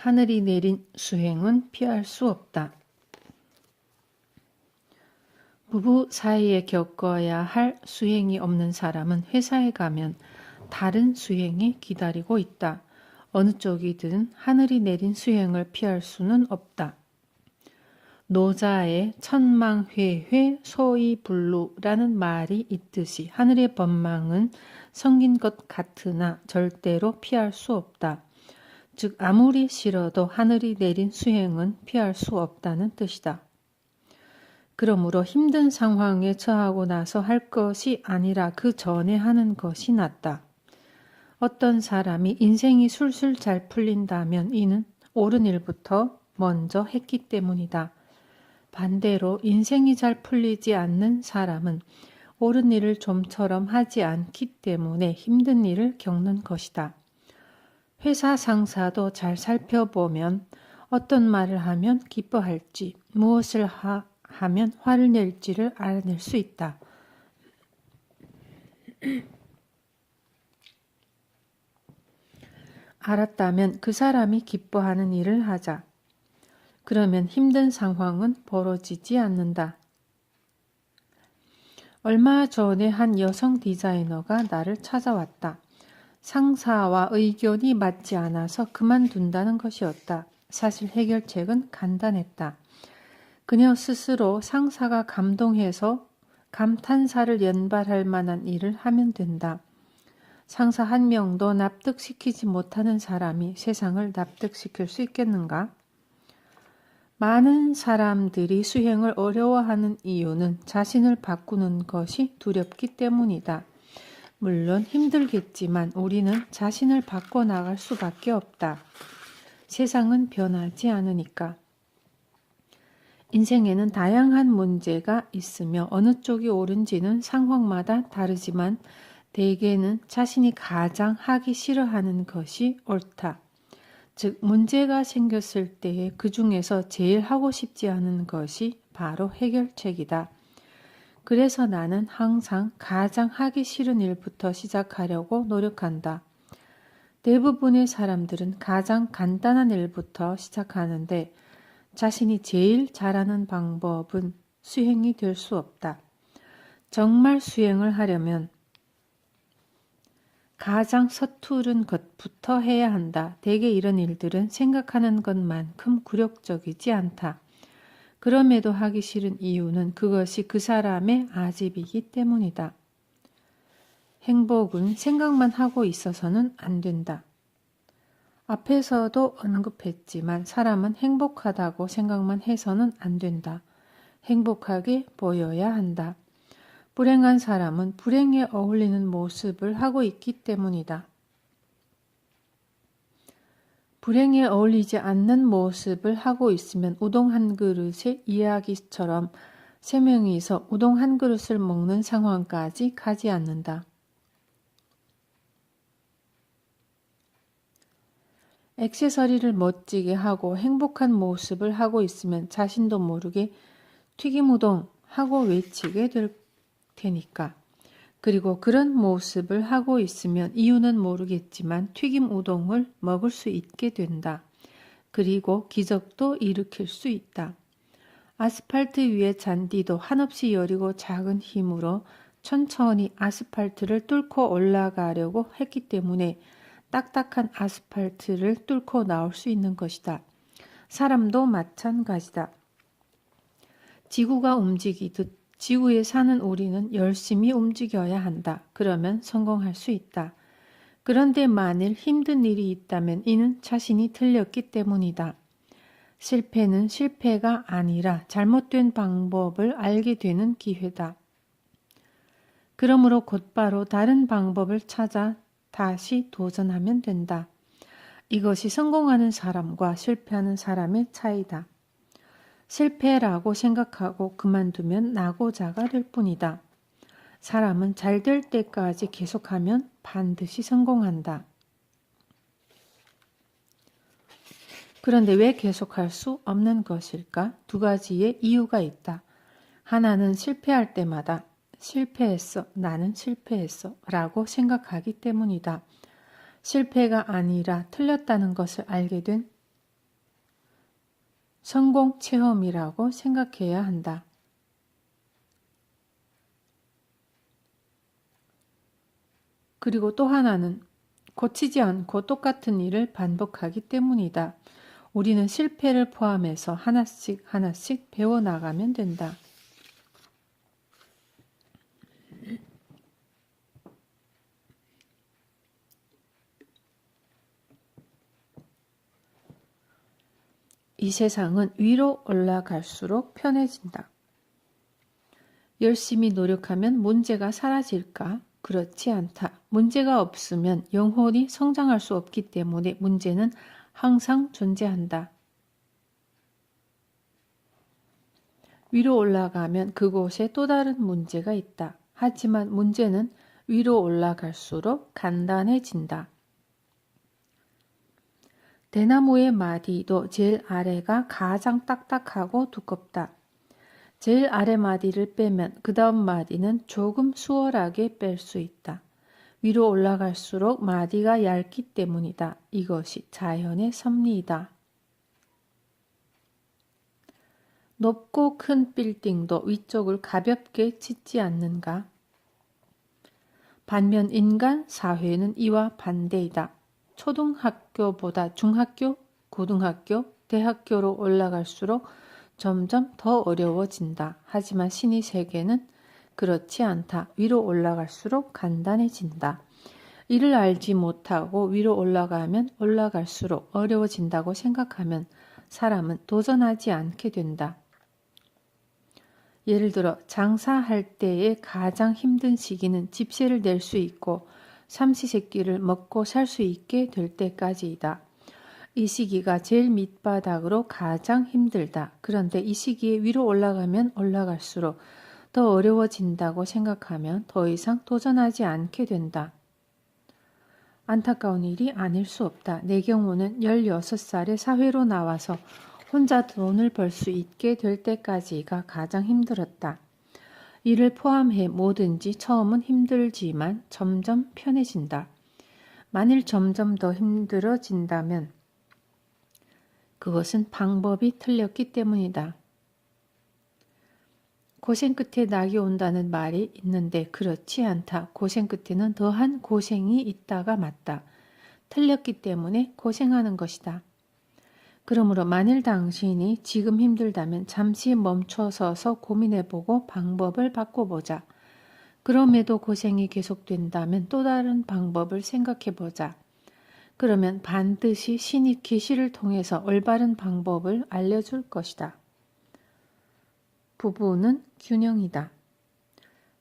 하늘이 내린 수행은 피할 수 없다. 부부 사이에 겪어야 할 수행이 없는 사람은 회사에 가면 다른 수행이 기다리고 있다. 어느 쪽이든 하늘이 내린 수행을 피할 수는 없다. 노자의 천망회회 소이불루라는 말이 있듯이 하늘의 법망은 성긴 것 같으나 절대로 피할 수 없다. 즉 아무리 싫어도 하늘이 내린 수행은 피할 수 없다는 뜻이다. 그러므로 힘든 상황에 처하고 나서 할 것이 아니라 그 전에 하는 것이 낫다. 어떤 사람이 인생이 술술 잘 풀린다면 이는 옳은 일부터 먼저 했기 때문이다. 반대로 인생이 잘 풀리지 않는 사람은 옳은 일을 좀처럼 하지 않기 때문에 힘든 일을 겪는 것이다. 회사 상사도 잘 살펴보면 어떤 말을 하면 기뻐할지, 무엇을 하, 하면 화를 낼지를 알아낼 수 있다. 알았다면 그 사람이 기뻐하는 일을 하자. 그러면 힘든 상황은 벌어지지 않는다. 얼마 전에 한 여성 디자이너가 나를 찾아왔다. 상사와 의견이 맞지 않아서 그만둔다는 것이었다. 사실 해결책은 간단했다. 그녀 스스로 상사가 감동해서 감탄사를 연발할 만한 일을 하면 된다. 상사 한 명도 납득시키지 못하는 사람이 세상을 납득시킬 수 있겠는가? 많은 사람들이 수행을 어려워하는 이유는 자신을 바꾸는 것이 두렵기 때문이다. 물론 힘들겠지만 우리는 자신을 바꿔 나갈 수밖에 없다. 세상은 변하지 않으니까. 인생에는 다양한 문제가 있으며 어느 쪽이 옳은지는 상황마다 다르지만 대개는 자신이 가장 하기 싫어하는 것이 옳다. 즉, 문제가 생겼을 때에 그 중에서 제일 하고 싶지 않은 것이 바로 해결책이다. 그래서 나는 항상 가장 하기 싫은 일부터 시작하려고 노력한다. 대부분의 사람들은 가장 간단한 일부터 시작하는데 자신이 제일 잘하는 방법은 수행이 될 수 없다. 정말 수행을 하려면 가장 서투른 것부터 해야 한다. 대개 이런 일들은 생각하는 것만큼 굴욕적이지 않다. 그럼에도 하기 싫은 이유는 그것이 그 사람의 아집이기 때문이다. 행복은 생각만 하고 있어서는 안 된다. 앞에서도 언급했지만 사람은 행복하다고 생각만 해서는 안 된다. 행복하게 보여야 한다. 불행한 사람은 불행에 어울리는 모습을 하고 있기 때문이다. 불행에 어울리지 않는 모습을 하고 있으면 우동 한 그릇의 이야기처럼 세 명이서 우동 한 그릇을 먹는 상황까지 가지 않는다. 액세서리를 멋지게 하고 행복한 모습을 하고 있으면 자신도 모르게 튀김 우동 하고 외치게 될 테니까. 그리고 그런 모습을 하고 있으면 이유는 모르겠지만 튀김 우동을 먹을 수 있게 된다. 그리고 기적도 일으킬 수 있다. 아스팔트 위의 잔디도 한없이 여리고 작은 힘으로 천천히 아스팔트를 뚫고 올라가려고 했기 때문에 딱딱한 아스팔트를 뚫고 나올 수 있는 것이다. 사람도 마찬가지다. 지구가 움직이듯 지구에 사는 우리는 열심히 움직여야 한다. 그러면 성공할 수 있다. 그런데 만일 힘든 일이 있다면 이는 자신이 틀렸기 때문이다. 실패는 실패가 아니라 잘못된 방법을 알게 되는 기회다. 그러므로 곧바로 다른 방법을 찾아 다시 도전하면 된다. 이것이 성공하는 사람과 실패하는 사람의 차이다. 실패라고 생각하고 그만두면 나고자가 될 뿐이다. 사람은 잘 될 때까지 계속하면 반드시 성공한다. 그런데 왜 계속할 수 없는 것일까? 두 가지의 이유가 있다. 하나는 실패할 때마다 실패했어, 나는 실패했어 라고 생각하기 때문이다. 실패가 아니라 틀렸다는 것을 알게 된 성공 체험이라고 생각해야 한다. 그리고 또 하나는 고치지 않고 똑같은 일을 반복하기 때문이다. 우리는 실패를 포함해서 하나씩 하나씩 배워나가면 된다. 이 세상은 위로 올라갈수록 편해진다. 열심히 노력하면 문제가 사라질까? 그렇지 않다. 문제가 없으면 영혼이 성장할 수 없기 때문에 문제는 항상 존재한다. 위로 올라가면 그곳에 또 다른 문제가 있다. 하지만 문제는 위로 올라갈수록 간단해진다. 대나무의 마디도 제일 아래가 가장 딱딱하고 두껍다. 제일 아래 마디를 빼면 그 다음 마디는 조금 수월하게 뺄 수 있다. 위로 올라갈수록 마디가 얇기 때문이다. 이것이 자연의 섭리이다. 높고 큰 빌딩도 위쪽을 가볍게 짓지 않는가? 반면 인간 사회는 이와 반대이다. 초등학교보다 중학교, 고등학교, 대학교로 올라갈수록 점점 더 어려워진다. 하지만 신의 세계는 그렇지 않다. 위로 올라갈수록 간단해진다. 이를 알지 못하고 위로 올라가면 올라갈수록 어려워진다고 생각하면 사람은 도전하지 않게 된다. 예를 들어 장사할 때의 가장 힘든 시기는 집세를 낼 수 있고 삼시세끼를 먹고 살 수 있게 될 때까지이다. 이 시기가 제일 밑바닥으로 가장 힘들다. 그런데 이 시기에 위로 올라가면 올라갈수록 더 어려워진다고 생각하면 더 이상 도전하지 않게 된다. 안타까운 일이 아닐 수 없다. 내 경우는 16살에 사회로 나와서 혼자 돈을 벌 수 있게 될 때까지가 가장 힘들었다. 이를 포함해 뭐든지 처음은 힘들지만 점점 편해진다. 만일 점점 더 힘들어진다면 그것은 방법이 틀렸기 때문이다. 고생 끝에 낙이 온다는 말이 있는데 그렇지 않다. 고생 끝에는 더한 고생이 있다가 맞다. 틀렸기 때문에 고생하는 것이다. 그러므로 만일 당신이 지금 힘들다면 잠시 멈춰서서 고민해보고 방법을 바꿔보자. 그럼에도 고생이 계속된다면 또 다른 방법을 생각해보자. 그러면 반드시 신이 계시를 통해서 올바른 방법을 알려줄 것이다. 부부는 균형이다.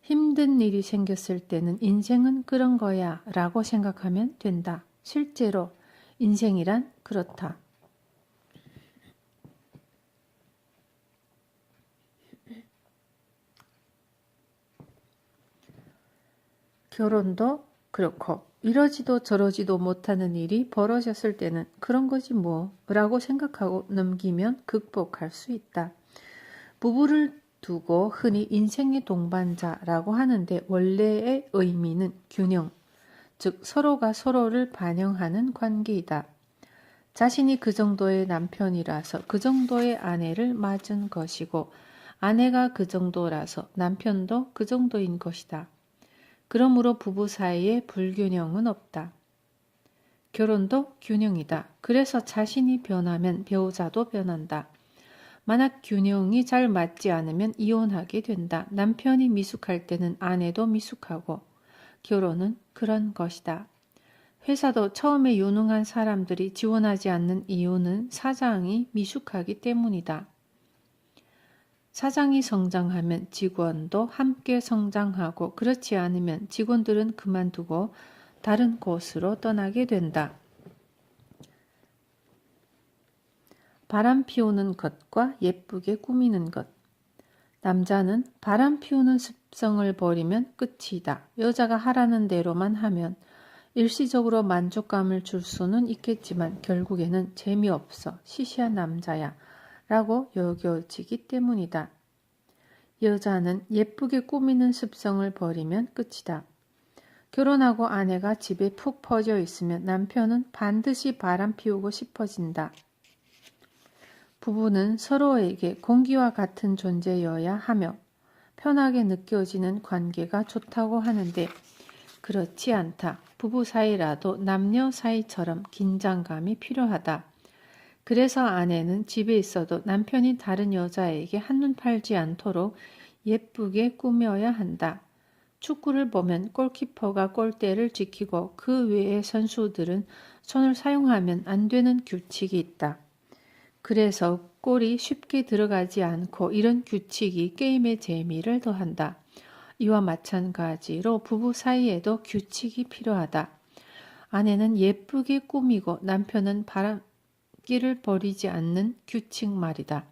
힘든 일이 생겼을 때는 인생은 그런 거야 라고 생각하면 된다. 실제로 인생이란 그렇다. 결혼도 그렇고 이러지도 저러지도 못하는 일이 벌어졌을 때는 그런 거지 뭐 라고 생각하고 넘기면 극복할 수 있다. 부부를 두고 흔히 인생의 동반자라고 하는데 원래의 의미는 균형, 즉 서로가 서로를 반영하는 관계이다. 자신이 그 정도의 남편이라서 그 정도의 아내를 맞은 것이고 아내가 그 정도라서 남편도 그 정도인 것이다. 그러므로 부부 사이에 불균형은 없다. 결혼도 균형이다. 그래서 자신이 변하면 배우자도 변한다. 만약 균형이 잘 맞지 않으면 이혼하게 된다. 남편이 미숙할 때는 아내도 미숙하고 결혼은 그런 것이다. 회사도 처음에 유능한 사람들이 지원하지 않는 이유는 사장이 미숙하기 때문이다. 사장이 성장하면 직원도 함께 성장하고 그렇지 않으면 직원들은 그만두고 다른 곳으로 떠나게 된다. 바람 피우는 것과 예쁘게 꾸미는 것. 남자는 바람 피우는 습성을 버리면 끝이다. 여자가 하라는 대로만 하면 일시적으로 만족감을 줄 수는 있겠지만 결국에는 재미없어 시시한 남자야 라고 여겨지기 때문이다. 여자는 예쁘게 꾸미는 습성을 버리면 끝이다. 결혼하고 아내가 집에 푹 퍼져 있으면 남편은 반드시 바람 피우고 싶어진다. 부부는 서로에게 공기와 같은 존재여야 하며 편하게 느껴지는 관계가 좋다고 하는데 그렇지 않다. 부부 사이라도 남녀 사이처럼 긴장감이 필요하다. 그래서 아내는 집에 있어도 남편이 다른 여자에게 한눈 팔지 않도록 예쁘게 꾸며야 한다. 축구를 보면 골키퍼가 골대를 지키고 그 외의 선수들은 손을 사용하면 안 되는 규칙이 있다. 그래서 골이 쉽게 들어가지 않고 이런 규칙이 게임의 재미를 더한다. 이와 마찬가지로 부부 사이에도 규칙이 필요하다. 아내는 예쁘게 꾸미고 남편은 바람 기를 버리지 않는 규칙 말이다.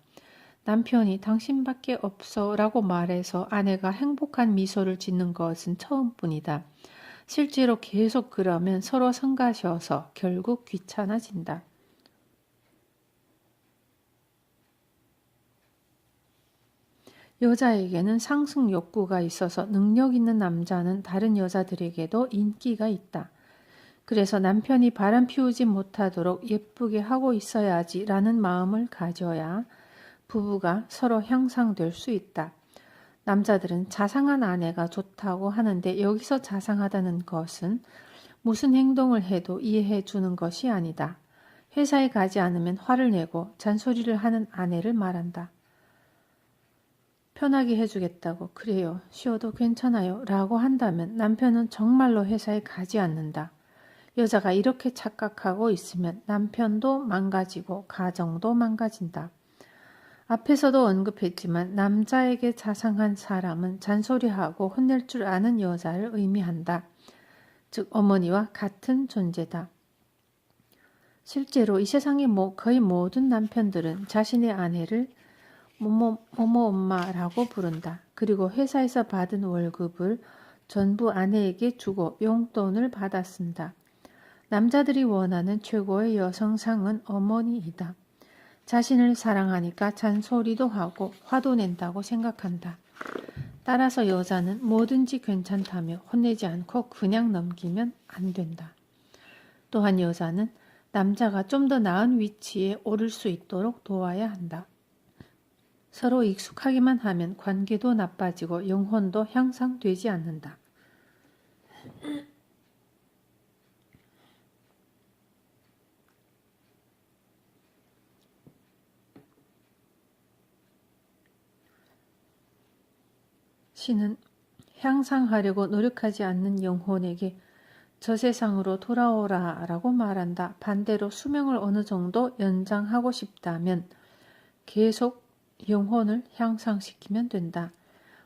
남편이 당신밖에 없어 라고 말해서 아내가 행복한 미소를 짓는 것은 처음뿐이다. 실제로 계속 그러면 서로 성가셔서 결국 귀찮아진다. 여자에게는 상승 욕구가 있어서 능력 있는 남자는 다른 여자들에게도 인기가 있다. 그래서 남편이 바람 피우지 못하도록 예쁘게 하고 있어야지 라는 마음을 가져야 부부가 서로 향상될 수 있다. 남자들은 자상한 아내가 좋다고 하는데 여기서 자상하다는 것은 무슨 행동을 해도 이해해 주는 것이 아니다. 회사에 가지 않으면 화를 내고 잔소리를 하는 아내를 말한다. 편하게 해주겠다고 그래요. 쉬어도 괜찮아요. 라고 한다면 남편은 정말로 회사에 가지 않는다. 여자가 이렇게 착각하고 있으면 남편도 망가지고 가정도 망가진다. 앞에서도 언급했지만 남자에게 자상한 사람은 잔소리하고 혼낼 줄 아는 여자를 의미한다. 즉 어머니와 같은 존재다. 실제로 이 세상의 거의 모든 남편들은 자신의 아내를 뭐뭐 뭐뭐 엄마라고 부른다. 그리고 회사에서 받은 월급을 전부 아내에게 주고 용돈을 쓴다. 남자들이 원하는 최고의 여성상은 어머니이다. 자신을 사랑하니까 잔소리도 하고 화도 낸다고 생각한다. 따라서 여자는 뭐든지 괜찮다며 혼내지 않고 그냥 넘기면 안 된다. 또한 여자는 남자가 좀 더 나은 위치에 오를 수 있도록 도와야 한다. 서로 익숙하기만 하면 관계도 나빠지고 영혼도 향상되지 않는다. 신은 향상하려고 노력하지 않는 영혼에게 저 세상으로 돌아오라 라고 말한다. 반대로 수명을 어느 정도 연장하고 싶다면 계속 영혼을 향상시키면 된다.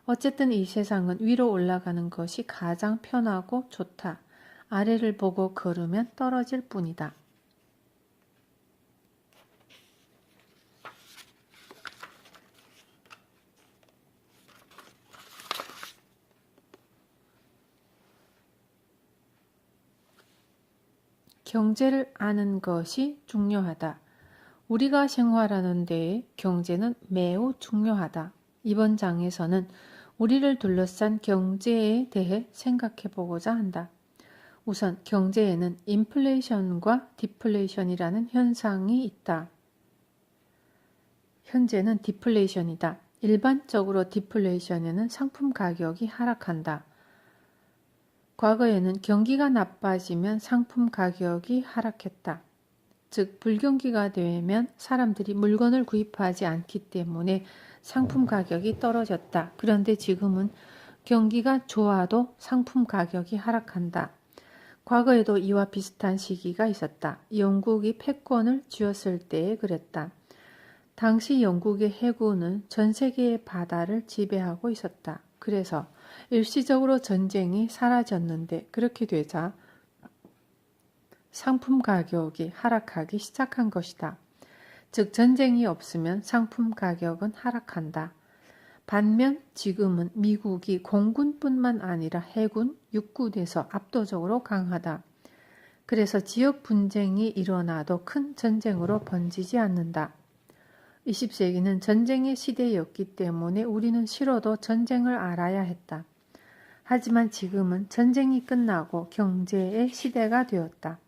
어쨌든 이 세상은 위로 올라가는 것이 가장 편하고 좋다. 아래를 보고 걸으면 떨어질 뿐이다. 경제를 아는 것이 중요하다. 우리가 생활하는 데에 경제는 매우 중요하다. 이번 장에서는 우리를 둘러싼 경제에 대해 생각해 보고자 한다. 우선 경제에는 인플레이션과 디플레이션이라는 현상이 있다. 현재는 디플레이션이다. 일반적으로 디플레이션에는 상품 가격이 하락한다. 과거에는 경기가 나빠지면 상품 가격이 하락했다. 즉 불경기가 되면 사람들이 물건을 구입하지 않기 때문에 상품 가격이 떨어졌다. 그런데 지금은 경기가 좋아도 상품 가격이 하락한다. 과거에도 이와 비슷한 시기가 있었다. 영국이 패권을 쥐었을 때에 그랬다. 당시 영국의 해군은 전 세계의 바다를 지배하고 있었다. 그래서 일시적으로 전쟁이 사라졌는데 그렇게 되자 상품 가격이 하락하기 시작한 것이다. 즉 전쟁이 없으면 상품 가격은 하락한다. 반면 지금은 미국이 공군뿐만 아니라 해군, 육군에서 압도적으로 강하다. 그래서 지역 분쟁이 일어나도 큰 전쟁으로 번지지 않는다. 20세기는 전쟁의 시대였기 때문에 우리는 싫어도 전쟁을 알아야 했다. 하지만 지금은 전쟁이 끝나고 경제의 시대가 되었다.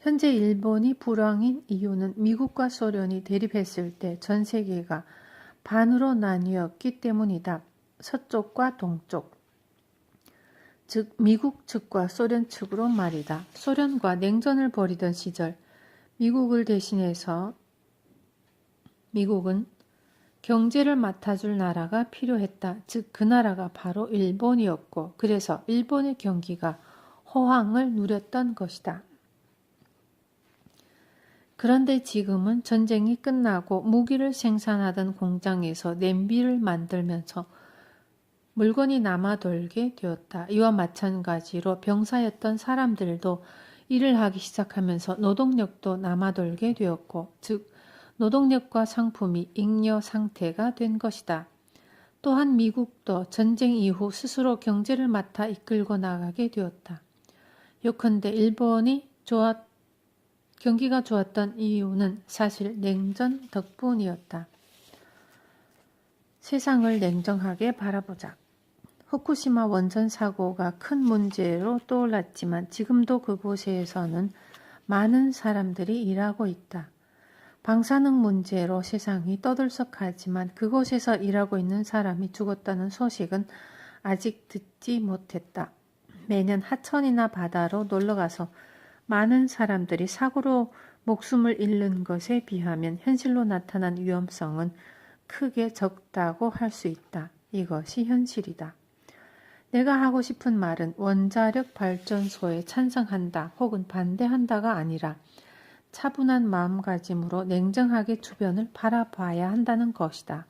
현재 일본이 불황인 이유는 미국과 소련이 대립했을 때 전 세계가 반으로 나뉘었기 때문이다. 서쪽과 동쪽. 즉 미국 측과 소련 측으로 말이다. 소련과 냉전을 벌이던 시절 미국을 대신해서 미국은 경제를 맡아줄 나라가 필요했다. 즉 그 나라가 바로 일본이었고 그래서 일본의 경기가 호황을 누렸던 것이다. 그런데 지금은 전쟁이 끝나고 무기를 생산하던 공장에서 냄비를 만들면서 물건이 남아 돌게 되었다. 이와 마찬가지로 병사였던 사람들도 일을 하기 시작하면서 노동력도 남아 돌게 되었고, 즉, 노동력과 상품이 잉여 상태가 된 것이다. 또한 미국도 전쟁 이후 스스로 경제를 맡아 이끌고 나가게 되었다. 요컨대 일본이 좋았, 경기가 좋았던 이유는 사실 냉전 덕분이었다. 세상을 냉정하게 바라보자. 후쿠시마 원전 사고가 큰 문제로 떠올랐지만 지금도 그곳에서는 많은 사람들이 일하고 있다. 방사능 문제로 세상이 떠들썩하지만 그곳에서 일하고 있는 사람이 죽었다는 소식은 아직 듣지 못했다. 매년 하천이나 바다로 놀러가서 많은 사람들이 사고로 목숨을 잃는 것에 비하면 현실로 나타난 위험성은 크게 적다고 할 수 있다. 이것이 현실이다. 내가 하고 싶은 말은 원자력 발전소에 찬성한다 혹은 반대한다가 아니라 차분한 마음가짐으로 냉정하게 주변을 바라봐야 한다는 것이다.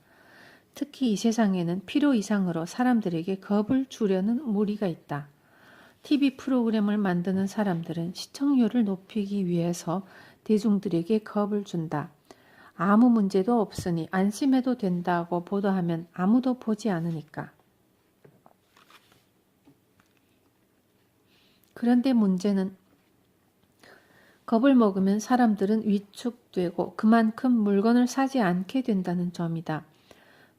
특히 이 세상에는 필요 이상으로 사람들에게 겁을 주려는 무리가 있다. TV 프로그램을 만드는 사람들은 시청률을 높이기 위해서 대중들에게 겁을 준다. 아무 문제도 없으니 안심해도 된다고 보도하면 아무도 보지 않으니까. 그런데 문제는 겁을 먹으면 사람들은 위축되고 그만큼 물건을 사지 않게 된다는 점이다.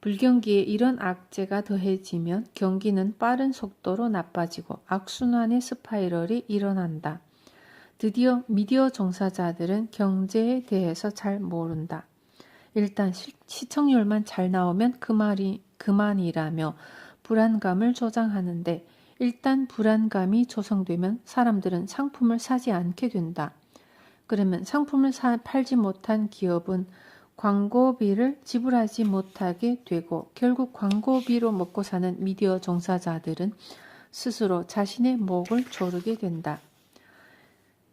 불경기에 이런 악재가 더해지면 경기는 빠른 속도로 나빠지고 악순환의 스파이럴이 일어난다. 드디어 미디어 종사자들은 경제에 대해서 잘 모른다. 일단 시 청률만 잘 나오면 그 말이 그만이라며 불안감을 조장하는데 일단 불안감이 조성되면 사람들은 상품을 사지 않게 된다. 그러면 상품을 사, 팔지 못한 기업은 광고비를 지불하지 못하게 되고 결국 광고비로 먹고 사는 미디어 종사자들은 스스로 자신의 목을 조르게 된다.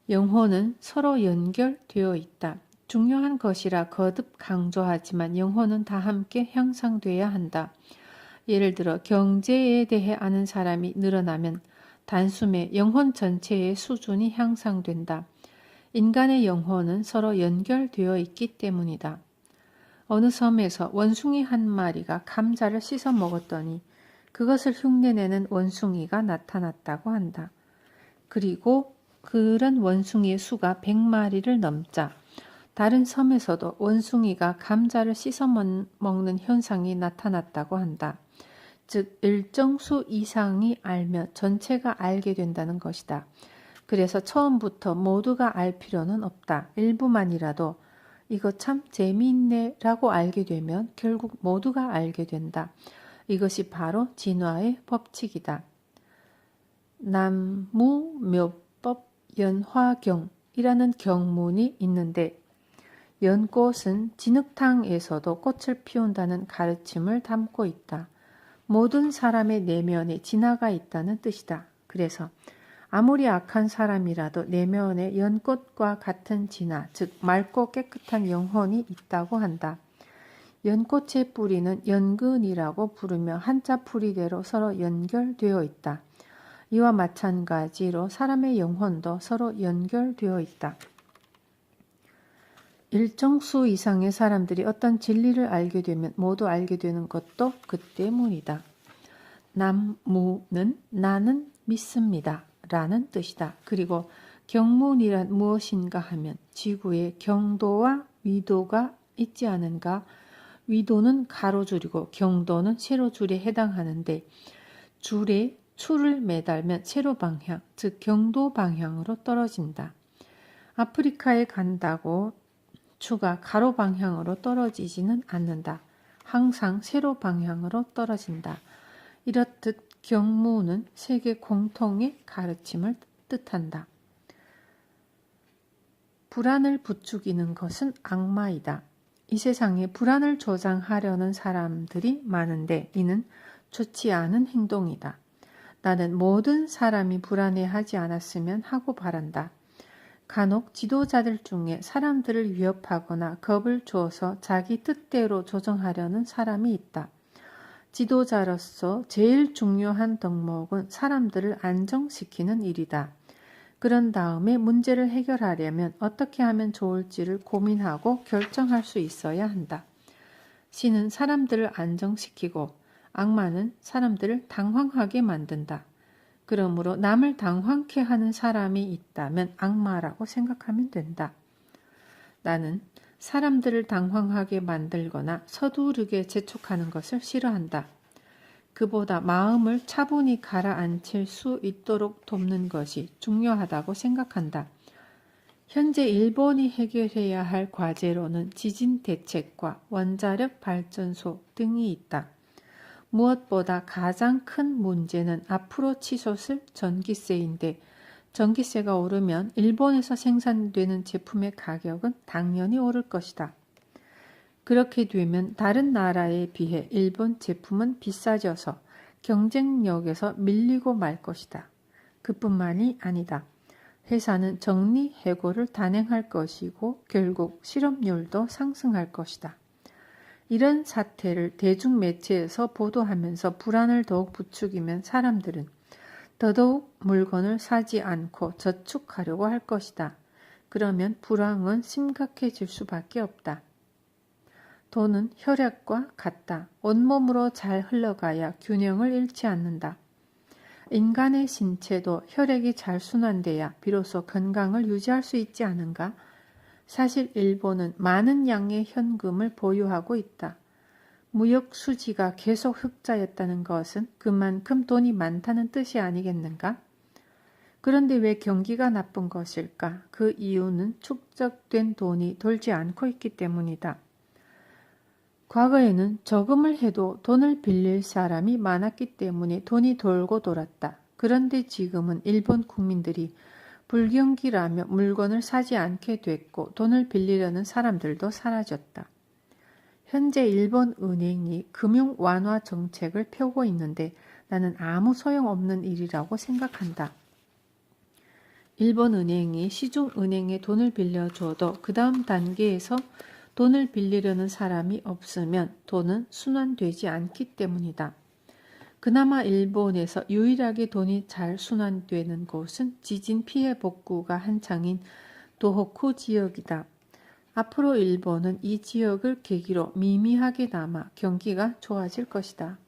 영혼은 서로 연결되어 있다. 중요한 것이라 거듭 강조하지만 영혼은 다 함께 향상돼야 한다. 예를 들어 경제에 대해 아는 사람이 늘어나면 단숨에 영혼 전체의 수준이 향상된다. 인간의 영혼은 서로 연결되어 있기 때문이다. 어느 섬에서 원숭이 한 마리가 감자를 씻어 먹었더니 그것을 흉내내는 원숭이가 나타났다고 한다. 그리고 그런 원숭이의 수가 100마리를 넘자 다른 섬에서도 원숭이가 감자를 씻어 먹는 현상이 나타났다고 한다. 즉 일정 수 이상이 알며 전체가 알게 된다는 것이다. 그래서 처음부터 모두가 알 필요는 없다. 일부만이라도 이거 참 재미있네 라고 알게 되면 결국 모두가 알게 된다. 이것이 바로 진화의 법칙이다. 남무묘법 연화경이라는 경문이 있는데 연꽃은 진흙탕에서도 꽃을 피운다는 가르침을 담고 있다. 모든 사람의 내면에 진화가 있다는 뜻이다. 그래서 아무리 악한 사람이라도 내면에 연꽃과 같은 진화, 즉 맑고 깨끗한 영혼이 있다고 한다. 연꽃의 뿌리는 연근이라고 부르며 한자 풀이대로 서로 연결되어 있다. 이와 마찬가지로 사람의 영혼도 서로 연결되어 있다. 일정 수 이상의 사람들이 어떤 진리를 알게 되면 모두 알게 되는 것도 그 때문이다. 남무는 나는 믿습니다. 라는 뜻이다. 그리고 경문이란 무엇인가 하면 지구에 경도와 위도가 있지 않은가? 위도는 가로줄이고 경도는 세로줄에 해당하는데 줄에 추를 매달면 세로 방향, 즉 경도 방향으로 떨어진다. 아프리카에 간다고 추가 가로 방향으로 떨어지지는 않는다. 항상 세로 방향으로 떨어진다. 이렇듯 경무는 세계 공통의 가르침을 뜻한다. 불안을 부추기는 것은 악마이다. 이 세상에 불안을 조장하려는 사람들이 많은데 이는 좋지 않은 행동이다. 나는 모든 사람이 불안해하지 않았으면 하고 바란다. 간혹 지도자들 중에 사람들을 위협하거나 겁을 주어서 자기 뜻대로 조정하려는 사람이 있다. 지도자로서 제일 중요한 덕목은 사람들을 안정시키는 일이다. 그런 다음에 문제를 해결하려면 어떻게 하면 좋을지를 고민하고 결정할 수 있어야 한다. 신은 사람들을 안정시키고 악마는 사람들을 당황하게 만든다. 그러므로 남을 당황케 하는 사람이 있다면 악마라고 생각하면 된다. 나는 사람들을 당황하게 만들거나 서두르게 재촉하는 것을 싫어한다. 그보다 마음을 차분히 가라앉힐 수 있도록 돕는 것이 중요하다고 생각한다. 현재 일본이 해결해야 할 과제로는 지진 대책과 원자력 발전소 등이 있다. 무엇보다 가장 큰 문제는 앞으로 치솟을 전기세인데 전기세가 오르면 일본에서 생산되는 제품의 가격은 당연히 오를 것이다. 그렇게 되면 다른 나라에 비해 일본 제품은 비싸져서 경쟁력에서 밀리고 말 것이다. 그뿐만이 아니다. 회사는 정리 해고를 단행할 것이고 결국 실업률도 상승할 것이다. 이런 사태를 대중매체에서 보도하면서 불안을 더욱 부추기면 사람들은 더더욱 물건을 사지 않고 저축하려고 할 것이다. 그러면 불황은 심각해질 수밖에 없다. 돈은 혈액과 같다. 온몸으로 잘 흘러가야 균형을 잃지 않는다. 인간의 신체도 혈액이 잘 순환돼야 비로소 건강을 유지할 수 있지 않은가? 사실 일본은 많은 양의 현금을 보유하고 있다. 무역 수지가 계속 흑자였다는 것은 그만큼 돈이 많다는 뜻이 아니겠는가? 그런데 왜 경기가 나쁜 것일까? 그 이유는 축적된 돈이 돌지 않고 있기 때문이다. 과거에는 저금을 해도 돈을 빌릴 사람이 많았기 때문에 돈이 돌고 돌았다. 그런데 지금은 일본 국민들이 불경기라며 물건을 사지 않게 됐고 돈을 빌리려는 사람들도 사라졌다. 현재 일본 은행이 금융 완화 정책을 펴고 있는데 나는 아무 소용없는 일이라고 생각한다. 일본 은행이 시중 은행에 돈을 빌려줘도 그 다음 단계에서 돈을 빌리려는 사람이 없으면 돈은 순환되지 않기 때문이다. 그나마 일본에서 유일하게 돈이 잘 순환되는 곳은 지진 피해 복구가 한창인 도호쿠 지역이다. 앞으로 일본은 이 지역을 계기로 미미하게 남아 경기가 좋아질 것이다.